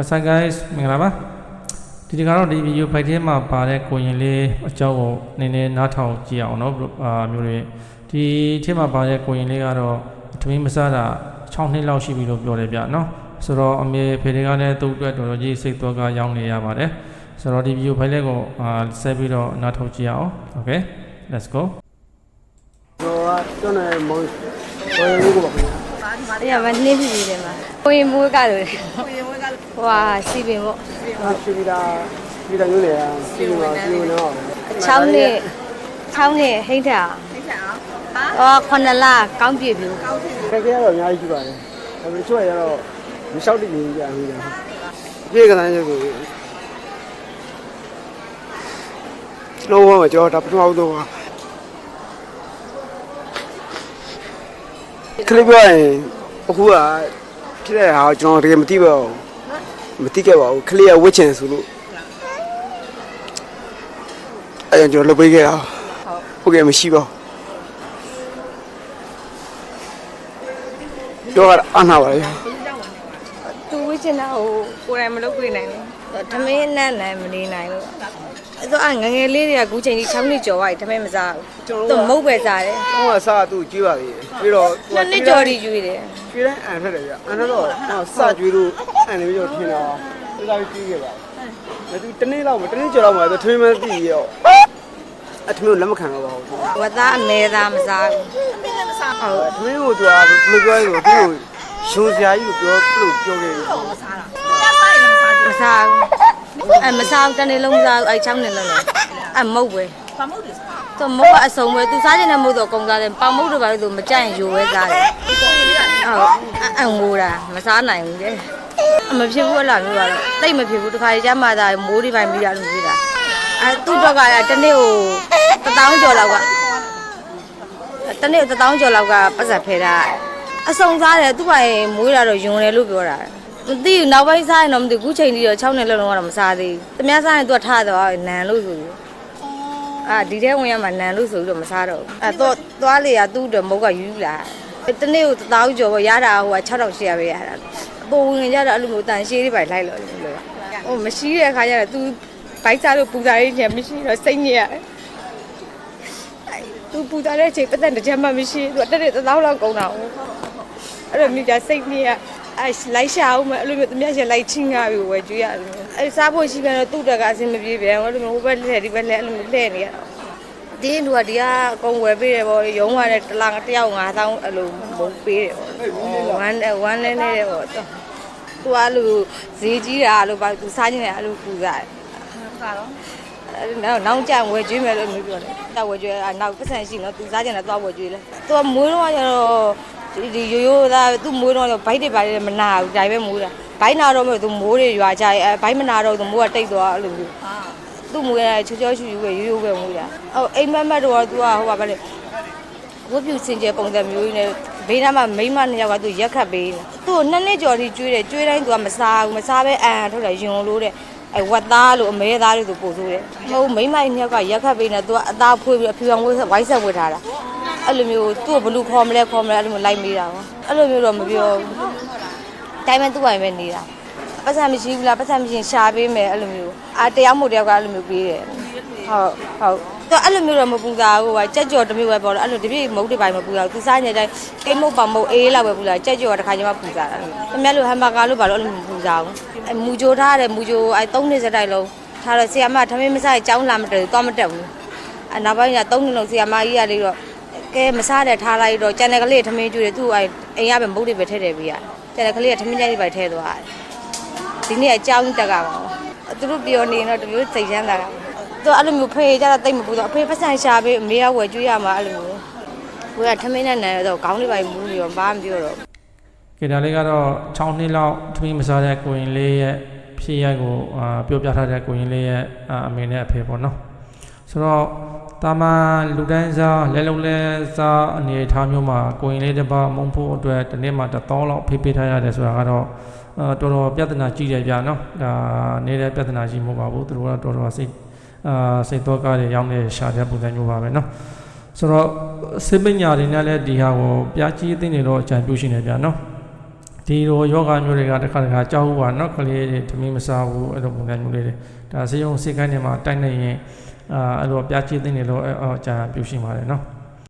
What's up guys မင်္ဂလာပါဒီဒီကတော့ဒီ video file ထဲမှာပါတဲ့ကိုရင်လေးအကြောင်းကိုနည်းနည်းနားထောင်ကြည့်အောင်နော်အာမျိုးတွေဒီထဲမှာပါတဲ့ကိုရင်လေးကတော့ထမင်းမစားတာ6နှစ်လောက်ရှိပြီလို့ပြောတယ်ဗျနော်ဆိုတော့အမေဖေတွေကလည်းသူ့အတွက်တော်တော်ကြီးစိတ်တော့ကရောင်းနေရပါတယ်ဆိုတော့ဒီ video file လေးကိုအာဆက်ပြီးတော့နားထောင်ကြည့်အောင် okay let's go တော့ကျွန်တော်မောင်ဝယ်လို့ကိုပါခင်ဗျာအဲ့ရမနှင်းပြီပြီတယ်မှာ ကိုရင်မွေးကလို့ကိုရင်မွေးကလို့ဟွာစီပင်ပေါ့ဟာရှိပြီလားဒီတိုင်းမျိုးလေစီမံစီမံတော့6နှစ်6နှစ်ဟိတ်တာဟိတ်တာဟော9လကောင်းပြည့်ပြီခက်ခဲတော့အများကြီးရှိပါတယ်ဒါပေမဲ့ချွတ်ရတော့မလျှောက်တည်နေကြဘူးကြာပြေကတိုင်းကိုလောဘမကြောတာပထမဦးတော့ခလစ်ပြောရင်အခုက ဖြစ်တဲ့ဟာကျွန်တော်တကယ်မသိပါဘူးမသိခဲ့ပါဘူးခလစ်ကဝစ်ချင်ဆိုလို့အဲကျွန်တော်လုပ်ပေးခဲ့တာဟုတ်ကဲ့မရှိပါဘူးတော့အနာပါလေသူဝိချင်တာဟိုကိုယ်တိုင်မလုပ်ပြနိုင်ဘူး ဓမင်းနဲ့နိုင်မနေနိုင်လို့အဲ့တော့ငငယ်လေးတွေကအခုချိန်ကြီး6နှစ်ကျော်သွားပြီဓမင်းမစားဘူးသူမုတ်ပဲစားတယ်။ဟိုကစားသူ့ကြွေးပါသေးတယ်။ပြီးတော့သူကနှစ်နှစ်ကျော်ဒီယူတယ်ကြွေးတိုင်းအန်ထက်တယ်ဗျ။အန်ထက်တော့စကြွေးလို့အန်နေပြီးတော့ထင်တာ။သူကကြွေးခဲ့ပါ။ဒါသူတနေ့လောက်မတနေ့ကျော်လောက်မှသူထမင်းမသိရော။အထမင်းလက်မခံတော့ပါဘူး။ဝတ်သားအမဲသားမစားဘူးဟုတ်ထမင်းကိုသူကဘယ်လိုပြောလဲဆိုတော့သူ့ကိုရှင်စရာကြီးကိုပြောလို့ပြောခဲ့တယ်။မစား ဘူးအဲမစားဘူးတနေ့လုံးမစားဘူးအဲ6နှစ်လုံးလုံးအဲမုတ်ပဲပမုတ်တွေစားသူမုတ်ကအစုံပဲသူစားခြင်းနဲ့မုတ်တော့ကုန်စားတယ်ပမုတ်တွေပါလို့သူမကြိုက်ရင်ယူပဲစားတယ်ဟုတ်အငိုတာမစားနိုင်ဘူးတဲ့အမဖြစ်ဘူးအလားမျိုးကတော့တိတ်မဖြစ်ဘူးတခါကြမ်းမှသာမိုးတွေပိုင်းမိတာလို့ပြောတာအဲသူ့တော့ကတနေ့ကိုတထောင်ကျော်လောက်ကတနေ့တထောင်ကျော်လောက်ကပတ်စံဖဲတာအစုံစားတယ်သူ့ဘာမွေးတာတော့ယွန်တယ်လို့ပြောတာ မသိဘူးနောက်ပိုင်းစားရင်တော့မသိဘူးခုချိန်ကြီးတော့6နှစ်လုံးလုံးကတော့မစားသေးဘူးတမန်စားရင်သူကထားတော့နန်လို့ဆိုပြီးအာဒီထဲဝင်ရမှာနန်လို့ဆိုပြီးတော့မစားတော့ဘူးအဲတော့သွားလေရသူ့တော့မုတ်ကယူယူလာတနေ့ကိုတထောင်ကျော်ပေါ့ရတာဟိုက6800ပဲရတာအပေါ်ဝင်ကြတော့အဲ့လိုမျိုးတန်ရှည်လေးပဲလိုက်လို့လို့ဟိုမရှိတဲ့အခါကျတော့ तू ဘိုက်စားလို့ပူစားရင်းနဲ့မရှိတော့စိတ်ညစ်ရတယ်သူပူစားတဲ့အချိန်ပတ်သက်တစ်ချက်မှမရှိသူတက်တဲ့သောင်းလောက်ကုန်တာဟုတ်အဲ့လိုမျိုးကြစိတ်ညစ်ရ အဲ့လိုက်ရှာအောင်မအဲ့လိုမျိုးတမက်ရှင်လိုက်ချင်းကားပြီးဝယ်ကြွေးရတယ်အဲ့စားဖို့ရှိပြန်တော့သူ့တက်ကအဆင်မပြေပြန်အဲ့လိုမျိုးဟိုဘက်လှည့်ဒီဘက်လှည့်အဲ့လိုမျိုးလှည့်နေရတော့ဒီလူကဒီကအကုန်ဝယ်ပေးတယ်ပေါ့ရုံးရတဲ့တလားတယောက်9000အဲ့လိုမုံပေးတယ်ပေါ့ဝမ်းဝမ်းလဲနေတယ်ပေါ့သူကအဲ့လိုဈေးကြီးတာအဲ့လိုပါသူစားခြင်းတယ်အဲ့လိုပူစားတယ်နောက်နောက်ကြဝယ်ကျွေးမယ်လို့မျိုးပြောတယ်။တော့ဝယ်ကျွေးအနောက်ပတ်စံရှိနော်သူစားကြတယ်သွားဝယ်ကျွေးလဲ။သူကမွေးတော့ကျတော့ ဒီရိုးရိုးသားသူ့မွေးတော့ဘိုက်တွေပါလေမနာဘူးဒါပဲမွေးတာ။ဘိုက်နာတော့မဟုတ်သူမိုးတွေရွာကြရဲ့အဲဘိုက်မနာတော့သူမိုးကတိတ်သွားအဲ့လိုမျိုး။သူ့မွေးရချောချောရှူရှူပဲရိုးရိုးပဲမွေးတာ။အော်အိမ်မက်မက်တော့သူကဟိုပါပဲလေဝတ်ပြူစင်ကြပုံစံမျိုးနဲ့ဘေးနားမှာမိန်းမနှစ်ယောက်ကသူရက်ခတ်ပေးနေသူ့ကိုနှစ်နှစ်ကျော်ထိကျွေးတယ်ကျွေးတိုင်းသူကမစားဘူးမစားပဲအန်ထုတ်တယ်ယွန်လို့တဲ့အဲဝတ်သားလို့အမဲသားလို့သူပို့ဆိုးတယ်မဟုတ်မိန်းမနှစ်ယောက်ကရက်ခတ်ပေးနေသူကအသားဖွေးပြီးအဖြူအောင်ဝိုင်းဆက်ဝတ်ထားတာ အဲ့လိုမျိုးသူ့ကိုဘလူးခေါ်မလဲခေါ်မလဲအဲ့လိုမျိုးလိုက်မေးတာပေါ့အဲ့လိုမျိုးတော့မပြောဘူးတိုင်းမဲ့သူ့ဝိုင်းပဲနေတာပတ်စံမရှိဘူးလားပတ်စံမရှိရင်ရှာပေးမယ်အဲ့လိုမျိုးအာတရားမို့တရားကအဲ့လိုမျိုးပေးတယ်ဟုတ်ဟုတ်သူအဲ့လိုမျိုးတော့မပူတာဟိုကကြက်ကြော်တစ်မျိုးပဲပေါ့လို့အဲ့လိုတပြည့်မုတ်တွေပိုင်းမပူတာသူစားနေတိုင်းကိမုတ်ပါမုတ်အေးလောက်ပဲပူတာကြက်ကြော်တစ်ခါကျမှပူတာအဲ့လိုတမက်လို့ဟမ်ဘာဂါလို့ဘာလို့အဲ့လိုမပူတာဘူးအဲမူဂျိုထားတယ်မူဂျိုအဲ၃နှစ်စတိုက်လုံးထားတော့ဆီယမထမင်းမစားရင်ကြောင်းလာမတက်ဘူးသွားမတက်ဘူးအဲနောက်ပိုင်းကျ၃နှစ်လုံးဆီယမကြီးကလေးတော့ ကဲမစားတဲ့ထားလိုက်တော့ကျန်တဲ့ကလေးထမင်းကျွေးတယ်သူ့အဲအိမ်ရပဲမုတ်တွေပဲထည့်တယ်ပြီးရကျန်တဲ့ကလေးကထမင်းကြိုက်ပဲထည့်သွားတယ်ဒီနေ့အကြောင်းတက်ကပါသူတို့ပြောနေတော့တမျိုးစိတ်ချမ်းသာတာသူအဲ့လိုမျိုးဖေးကြတော့တိတ်မပူတော့အဖေပတ်စံရှာပေးအမေကဝယ်ကျွေးရမှာအဲ့လိုမျိုးကိုကထမင်းနဲ့နန်တော့ခေါင်းလေးပိုင်းမူးနေတော့ဘာမှမပြောတော့ကဲဒါလေးကတော့6နှစ်လောက်ထမင်းမစားတဲ့ကိုရင်လေးရဲ့ဖြစ်ရက်ကိုအာပြောပြထားတဲ့ကိုရင်လေးရဲ့အာအမေနဲ့အဖေပေါ့နော်ဆိုတော့ တာမန်လူတိုင်းစားလဲလုံးလဲစားအနေထားမျိုးမှာကိုရင်လေးတစ်ပါးမုံဖို့အတွက်တစ်နေ့မှာ1000လောက်ဖိပေးထားရတယ်ဆိုတာကတော့တော်တော်ပြဿနာကြီးတယ်ဗျာနော်ဒါနေတဲ့ပြဿနာကြီးမဟုတ်ပါဘူးသူတို့ကတော်တော်စိတ်အာစိတ်တော့ကားတွေရောက်နေရှာတဲ့ပုံစံမျိုးပါပဲနော်ဆိုတော့စိတ်ပညာတွေနဲ့လည်းဒီဟာကိုပြားကြီးသိနေတော့အကြံပြုရှင်နေဗျာနော်ဒီလိုယောဂမျိုးတွေကတစ်ခါတစ်ခါကြောက်ဘူးပါနော်ကလေးတွေသမီးမစားဘူးအဲ့လိုပုံစံမျိုးလေးတွေဒါစေယုံစိတ်ခိုင်းနေမှာတိုက်နေရင် အဲအဲ့လိုပြချေသိနေလို့အကြာပြုရှင်ပါတယ်နော်